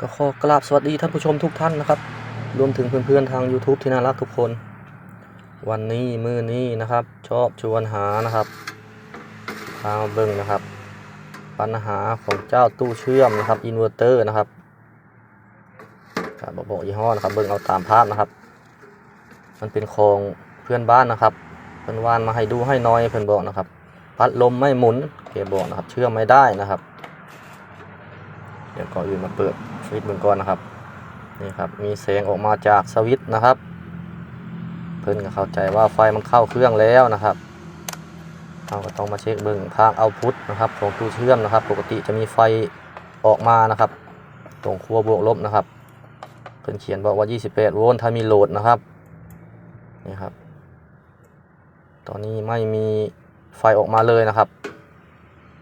ก็ขอกราบสวัสดีท่านผู้ชมทุกท่านนะครับ รวมถึงเพื่อนๆทาง YouTube ที่น่ารักทุกคน วันนี้มือนี้นะครับ ชอบชวนหานะครับพาเบิ่งนะครับ ปัญหาของเจ้าตู้เชื่อมนะครับอินเวอร์เตอร์นะครับครับบอกยี่ห้อนะครับเบิ่งเอาตามภาพนะครับ มันเป็นของเพื่อนบ้านนะครับเพื่อนวานมาให้ดูให้น้อยเพื่อนบอกนะครับ พัดลมไม่หมุนเกบอกนะครับ เชื่อมไม่ได้นะครับ เดี๋ยวก่อนอื่นมาเปิด สวิตช์เบิ่งก่อนนะครับนี่ครับมีแสงออกมาจากสวิตช์นะครับ เพิ่อนก็เข้าใจว่าไฟมันเข้าเครื่องแล้วนะครับเราก็ต้องมาเช็คเบิ่งทางเอาพุทนะครับของตู้เชื่อมนะครับ ปกติจะมีไฟออกมานะครับตรงขั้วบวกลบนะครับเพิ่อนเขียนบอกว่า 28 โวลต์ถ้ามีโหลดนะครับนี่ครับ ตอนนี้ไม่มีไฟออกมาเลยนะครับ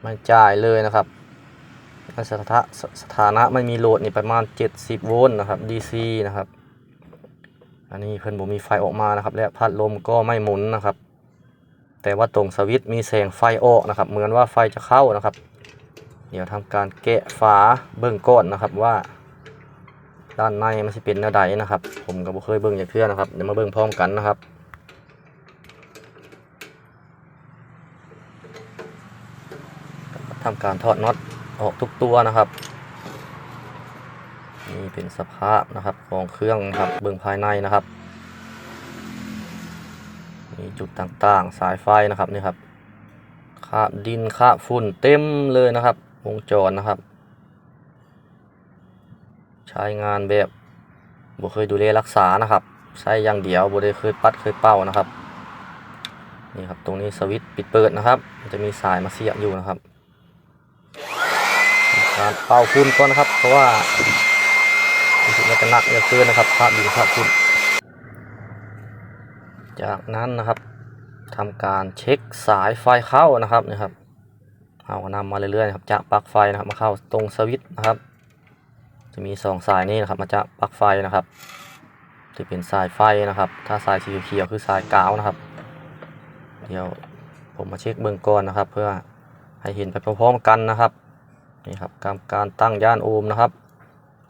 ไม่จ่ายเลยนะครับ สถาสสถานะไม่มีโหลดนี่ประมาณ 70 โวลต์นะครับ DC นะครับ อันนี้เพิ่นบ่มีไฟออกมานะครับ และพัดลมก็ไม่หมุนนะครับ แต่ว่าตรงสวิตช์มีแสงไฟออกนะครับ เหมือนว่าไฟจะเข้านะครับ เดี๋ยวทำการแกะฝาเบิ่งก้อนนะครับว่า ด้านในมันสิเป็นแนวใดนะครับ ผมก็บ่เคยเบิ่งอย่างเทื่อนะครับเดี๋ยวมาเบิ่งพร้อมกันนะครับทำการถอดน็อต ออกทุกตัวนะครับนี่เป็นสภาพนะครับของเครื่องนะครับเบื้องภายในนะครับมีจุดต่างๆ สายไฟนะครับนี่ครับคาบดินคาบฝุ่นเต็มเลยนะครับ วงจรนะครับ ใช้งานแบบบ่เคยดูแลรักษานะครับ ใช้อย่างเดียวบ่ได้เคยปัดเคยเป่านะครับนี่ครับตรงนี้สวิตช์ปิดเปิดนะครับ จะมีสายมาเสียบอยู่นะครับ การเป่าฝุ่นก่อนนะครับ เพราะว่ารู้สึกว่าจะหนักเหลือเกินนะครับภาพดินภาพฝุ่นจากนั้นนะครับทำการเช็คสายไฟเข้านะครับนะครับเอาก็นำมาเรื่อยๆนะครับจากปลั๊กไฟนะครับมาเข้าตรงสวิตช์นะครับ จะมีสองสายนี้นะครับ มาจากปลั๊กไฟนะครับจะเป็นสายไฟนะครับ ถ้าสายสีเขียวคือสายกาวนะครับ เดี๋ยวผมมาเช็คเบื้องก่อนนะครับ เพื่อให้เห็นไปพร้อมๆกันนะครับ นี่ครับการการตั้งย่านโอห์มนะครับ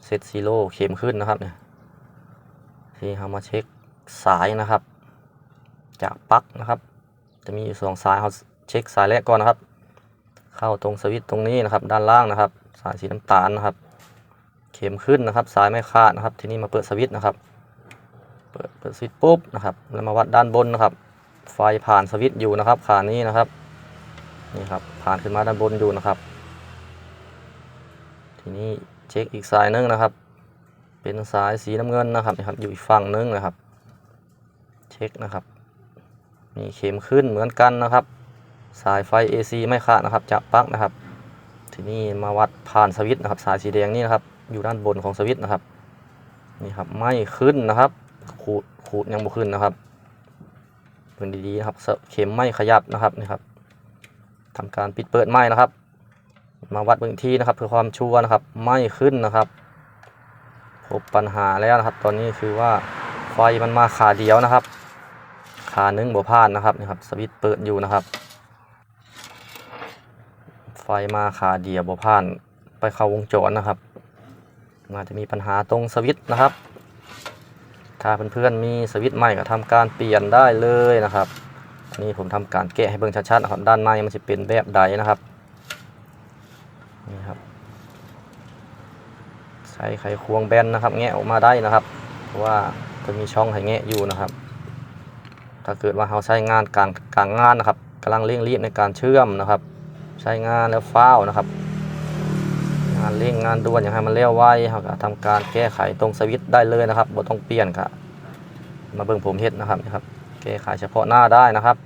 เซตซีโร่เข็มขึ้นนะครับเนี่ยที่เรามาเช็คสายนะครับ จากปลั๊กนะครับ จะมีอยู่สองสายเราเช็คสายแรกก่อนนะครับ เข้าตรงสวิตช์ตรงนี้นะครับ ด้านล่างนะครับ สายสีน้ำตาลนะครับ เข็มขึ้นนะครับ สายไม่ขาดนะครับ ทีนี้มาเปิดสวิตช์นะครับ เปิดเปิดสวิตช์ปุ๊บนะครับ แล้วมาวัดด้านบนนะครับ ไฟผ่านสวิตช์อยู่นะครับขานี้นะครับนี่ครับผ่านขึ้นมาด้านบนอยู่นะครับ ทีนี้เช็คอีกสายหนึงนะครับ เป็นสายสีน้ำเงินนะครับนะครับ อยู่อีกฝั่งหนึงนะครับ เช็คนะครับ มีเข็มขึ้นเหมือนกันนะครับ สายไฟ AC ไม่ขาดนะครับจากปลั๊กนะครับ ทีนี้มาวัดผ่านสวิตช์นะครับ สายสีแดงนี่นะครับ อยู่ด้านบนของสวิตช์นะครับ นี่ครับไม่ขึ้นนะครับ ขูดขูดยังบ่ขึ้นนะครับเป็นดีๆนะครับ เข็มไม่ขยับนะครับนี่ครับทำการปิดเปิดไม้นะครับ มาวัดเบื้องที่นะครับเพื่อความชัวร์นะครับไม่ขึ้นนะครับพบปัญหาแล้วนะครับ ตอนนี้คือว่าไฟมันมาขาเดียวนะครับ ขาหนึ่งบ่พลาดนะครับนี่ครับ สวิตเปิดอยู่นะครับ ไฟมาขาเดียวบ่พลาดไปเข้าวงจรนะครับอาจจะมีปัญหาตรงสวิตนะครับ ถ้าเพื่อนๆมีสวิตใหม่ก็ทำการเปลี่ยนได้เลยนะครับนนี้ผมทำการแกะให้เบิ่งชัดๆนะครับ ด้านในมันจะเป็นแบบใดนะครับ นี่ครับ ใช้ไขควงแบนนะครับ แงะออกมาได้นะครับ เพราะว่าจะมีช่องให้แงะอยู่นะครับ ถ้าเกิดว่าเราใช้งานกลางกลางงานนะครับกำลังเร่งรีบในการเชื่อมนะครับ ใช้งานแล้วฟ้าวนะครับงานเร่งงานด่วนอย่างให้มันเร็วไวเราก็ทำการแก้ไขตรงสวิตช์ได้เลยนะครับบ่ต้องเปลี่ยนครับมาเบิ่งผมเฮ็ดนะครับนะครับ แก้ไขเฉพาะหน้าได้นะครับ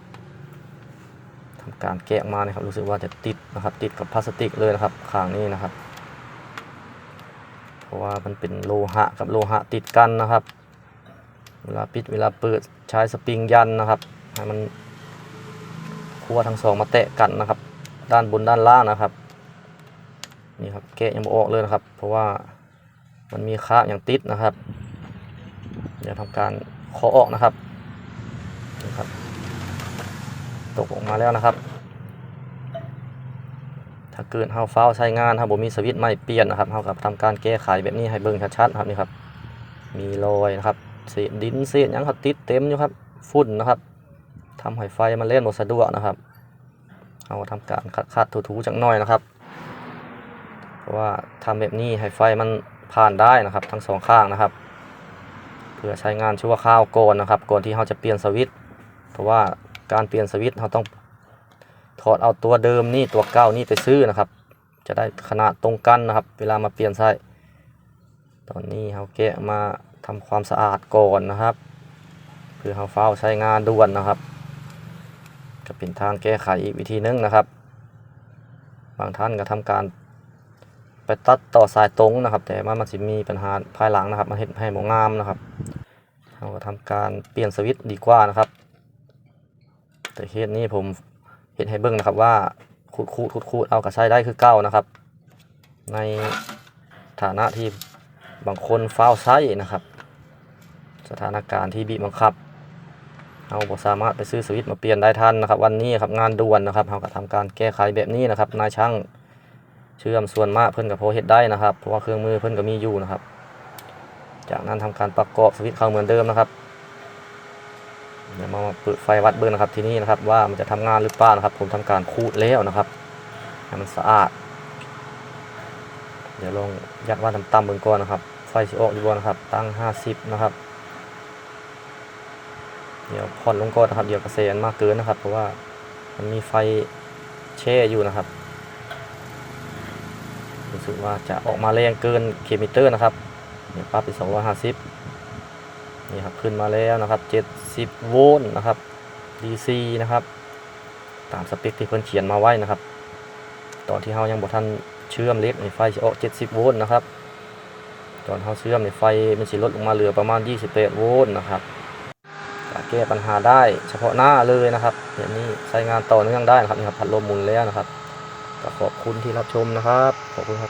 ทำการแกะมานะครับ รู้สึกว่าจะติดนะครับ ติดกับพลาสติกเลยนะครับข้างนี้นะครับ เพราะว่ามันเป็นโลหะกับโลหะติดกันนะครับ เวลาปิดเวลาเปิดใช้สปริงยันนะครับให้มันคั่วทั้งสองมาแตะกันนะครับ ด้านบนด้านล่างนะครับนี่ครับแกะยังบ่ออกเลยนะครับ เพราะว่ามันมีค้าอย่างติดนะครับ เดี๋ยวทำการเคาะออกนะครับนี่ครับ ตกออกมาแล้วนะครับ ถ้าเกิดเฮาเฝ้าใช้งานเฮาบ่มีสวิตช์ไม่เปลี่ยนนะครับเฮาก็ทำการแก้ไขแบบนี้ให้เบิ่งชัดๆครับนี่ครับ มีรอยนะครับเศษดินเศษยังครับติดเต็มอยู่ครับฝุ่นนะครับทำให้ไฟมันเล่นบ่สะดวกนะครับเฮาทำการขัดๆถูๆจักหน่อยนะครับเพราะว่าทำแบบนี้ให้ไฟมันผ่านได้นะครับ ทั้งสองข้างนะครับเพื่อใช้งานชั่วคราวก่อนนะครับก่อนที่เราจะเปลี่ยนสวิตช์เพราะว่า การเปลี่ยนสวิตช์เราต้องถอดเอาตัวเดิมนี่ตัวเก่านี่ไปซื้อนะครับ จะได้ขนาดตรงกันนะครับ เวลามาเปลี่ยนไส้ตอนนี้เราแกะมาทำความสะอาดก่อนนะครับเพื่อเราเฝ้าใช้งานด่วนนะครับก็เป็นทางแก้ไขอีกวิธีหนึงนะครับ บางท่านก็ทำการไปตัดต่อสายตรงนะครับ แต่ว่ามันจะมีปัญหาภายหลังนะครับมาเห็นให้หมองามนะครับเราก็ทำการเปลี่ยนสวิตช์ดีกว่านะครับ แต่เคสนี้ผมเห็นให้เบิ้งนะครับว่าขูดขูดขูดขูดเอากระใช้ได้คือเก้านะครับ ในฐานะที่บางคนเฝ้าวไส้นะครับ สถานการณ์ที่บีบบังคับเราสามารถไปซื้อสวิตมาเปลี่ยนได้ทันนะครับ วันนี้ครับงานด่วนนะครับเราก็ทำการแก้ไขแบบนี้นะครับนายช่างเชื่อมส่วนมากเพิ่อนกับโพเฮ็ดได้นะครับเพราะว่าเครื่องมือเพิ่อนก็มีอยู่นะครับ จากนั้นทำการประกอบสวิตเข้าเหมือนเดิมนะครับ เดี๋ยวมาเปิดไฟวัดเบิ่งนะครับที่นี่นะครับ ว่ามันจะทำงานหรือเปล่านะครับ ผมทำการคูดแล้วนะครับให้มันสะอาด เดี๋ยวลองยัดว่าต่ำๆเบิ่งก่อนนะครับ ไฟสิออกอยู่บ่นะครับ ตั้ง 50 นะครับ เดี๋ยวผ่อนลงก่อนนะครับ เดี๋ยวกระแสมันมากเกินนะครับ เพราะว่ามันมีไฟแช่อยู่นะครับรู้สึกว่าจะออกมาแรงเกินเคมิเตอร์นะครับเนี่ยวปรับไป250 นี่ครับขึ้นมาแล้วนะครับ70โวลต์นะครับ DC นะครับตามสเปคที่เพิ่นเขียนมาไว้นะครับ ตอนที่เฮายังบ่ทันเชื่อมเล็กในไฟสิออก70โวลต์นะครับตอนเฮาเชื่อมในไฟมันสิลดลงมาเหลือประมาณ 28 โวลต์นะครับแก้ปัญหาได้เฉพาะหน้าเลยนะครับเดี๋ยวนี้ใช้งานต่อเนื่องได้นะครับนี่ครับพัดลมหมุนแล้วนะครับก็ขอบคุณที่รับชมนะครับขอบคุณครับ